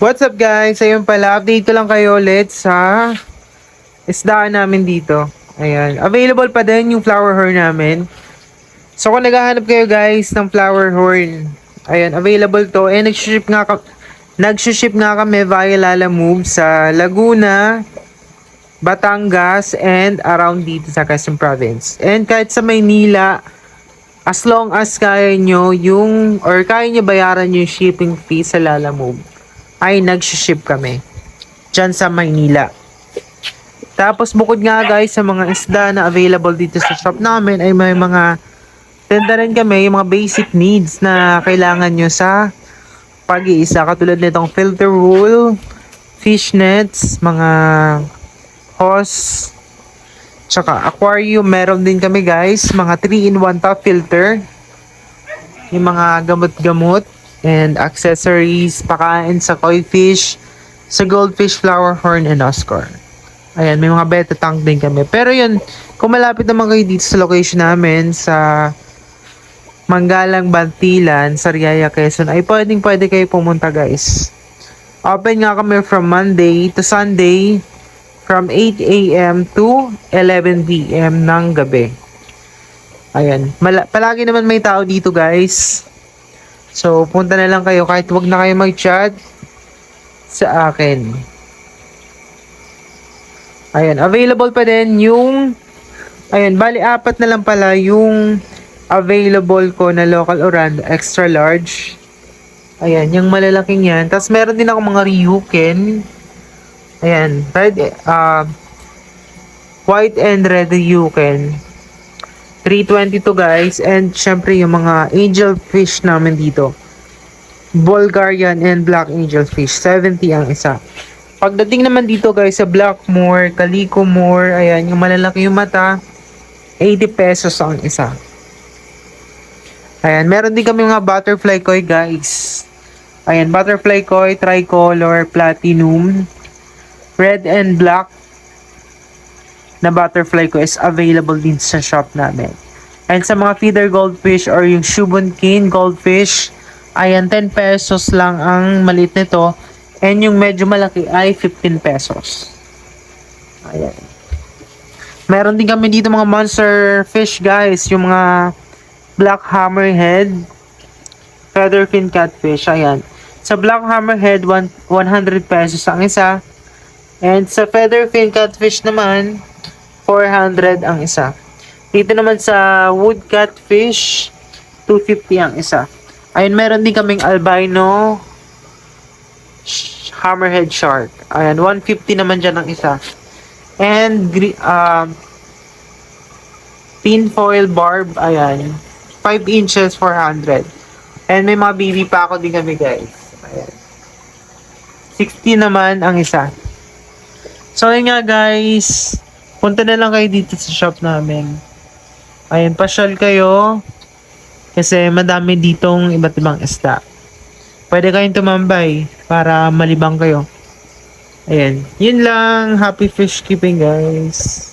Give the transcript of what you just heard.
What's up guys? Ayun pala, update ko lang kayo ulit sa isdaan namin dito. Ayan, available pa din yung flower horn namin. So kung naghahanap kayo guys ng flower horn, ayan, available to. Eh, nag-ship nga, ka- nag-ship nga kami via Lala Move sa Laguna, Batangas, and around dito sa Quezon Province. And kahit sa Maynila, as long as kaya nyo yung, or kaya nyo bayaran yung shipping fee sa Lala Move, ay nag-ship kami. Diyan sa Maynila. Tapos bukod nga guys sa mga isda na available dito sa shop namin ay may mga tenda rin kami yung mga basic needs na kailangan nyo sa pag-iisa katulad nitong filter wool, fish nets, mga hose, tsaka aquarium meron din kami guys, mga 3-in-1 top filter, yung mga gamot-gamot and accessories, pakain sa koi fish, sa goldfish, flower horn, and oscar. Ayan, may mga beta tank din kami. Pero yun, kung malapit naman kayo dito sa location namin, sa Manggalang Bantilan, Sariaya, Quezon, ay pwedeng pwede kayo pumunta guys. Open nga kami from Monday to Sunday from 8 a.m. to 11 p.m. ng gabi. Ayan, mala- palagi naman may tao dito guys. So, punta na lang kayo kahit wag na kayo mag-chat sa akin. Ayan, available pa din yung Ayan, bali apat na lang pala yung available ko na local oran extra large. Ayan, yung malalaking yan. Tapos meron din ako mga Ryuken. Ayan, red, uh, white and red Ryuken. 322 guys. And syempre yung mga angel fish namin dito. Bulgarian and black angel fish. 70 ang isa. Pagdating naman dito guys sa Blackmore, Calicomore, ayan, yung malalaki yung mata, 80 pesos ang isa. Ayan, meron din kami mga butterfly koi guys. Ayan, butterfly koi, tricolor, platinum, red and black na butterfly ko is available din sa shop namin. And sa mga feeder goldfish or yung Shubunkin goldfish, ayan, 10 pesos lang ang maliit nito. And yung medyo malaki ay 15 pesos. Ayan. Meron din kami dito mga monster fish guys. Yung mga black hammerhead, featherfin catfish. Ayan. Sa black hammerhead, one- 100 pesos ang isa. And sa featherfin catfish naman, 400 ang isa. Dito naman sa wood catfish, 250 ang isa. Ayun, meron din kaming albino hammerhead shark. Ayan, 150 naman dyan ang isa. And gre- um, tinfoil barb, ayan, 5 inches, 400. And may mga baby pa ako din kami guys. Ayan. 60 naman ang isa. So ayun nga guys, punta na lang kayo dito sa shop namin. Ayan, pasyal kayo. Kasi madami ditong iba't ibang isda. Pwede kayong tumambay para malibang kayo. Ayan. Yun lang. Happy fish keeping guys.